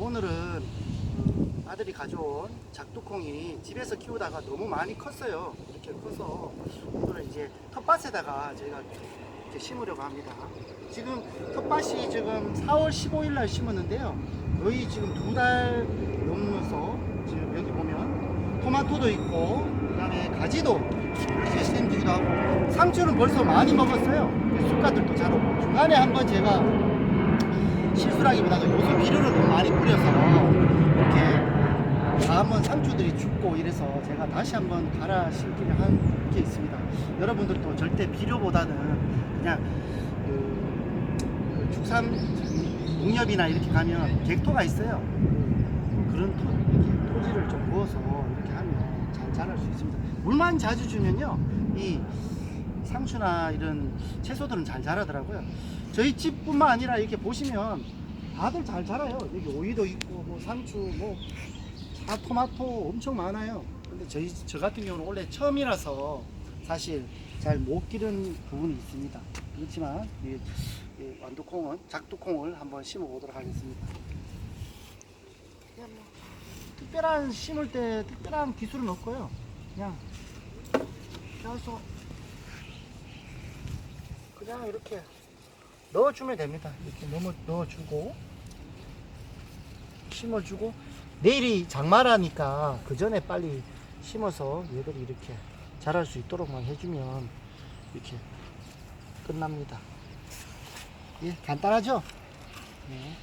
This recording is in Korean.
오늘은 아들이 가져온 작두콩이 집에서 키우다가 너무 많이 컸어요. 이렇게 커서 오늘은 이제 텃밭에다가 저희가 이렇게 심으려고 합니다. 지금 텃밭이 지금 4월 15일 날 심었는데요. 거의 지금 두 달 넘어서 지금 여기 보면 토마토도 있고 그다음에 가지도 이렇게 심기도 하고 상추는 벌써 많이 먹었어요. 쑥가들도 자라고 중간에 한번 제가 실수라기보다도 요새 비료를 너무 많이 뿌려서 이렇게 다 한번 상추들이 죽고 이래서 제가 다시 한번 갈아 심기를 한 게 있습니다. 여러분들도 절대 비료보다는 그냥 그, 그 축산 농협이나 이렇게 가면 객토가 있어요. 그, 그런 토, 토지를 좀 부어서 이렇게 하면 잘 자랄 수 있습니다. 물만 자주 주면요, 이 상추나 이런 채소들은 잘 자라더라고요. 저희 집뿐만 아니라 이렇게 보시면 다들 잘 자라요. 여기 오이도 있고 뭐 상추 뭐 다 토마토 엄청 많아요. 근데 저희 저 같은 경우는 원래 처음이라서 사실 잘 못 기른 부분이 있습니다. 그렇지만 이, 이 완두콩은 작두콩을 한번 심어 보도록 하겠습니다. 뭐 특별한 심을 때 특별한 기술은 없고요. 그냥 계속 그냥 이렇게 넣어주면 됩니다. 이렇게 넣어, 넣어주고 심어주고 내일이 장마라니까 그 전에 빨리 심어서 얘들이 이렇게 자랄 수 있도록만 해주면 이렇게 끝납니다. 예, 간단하죠? 네.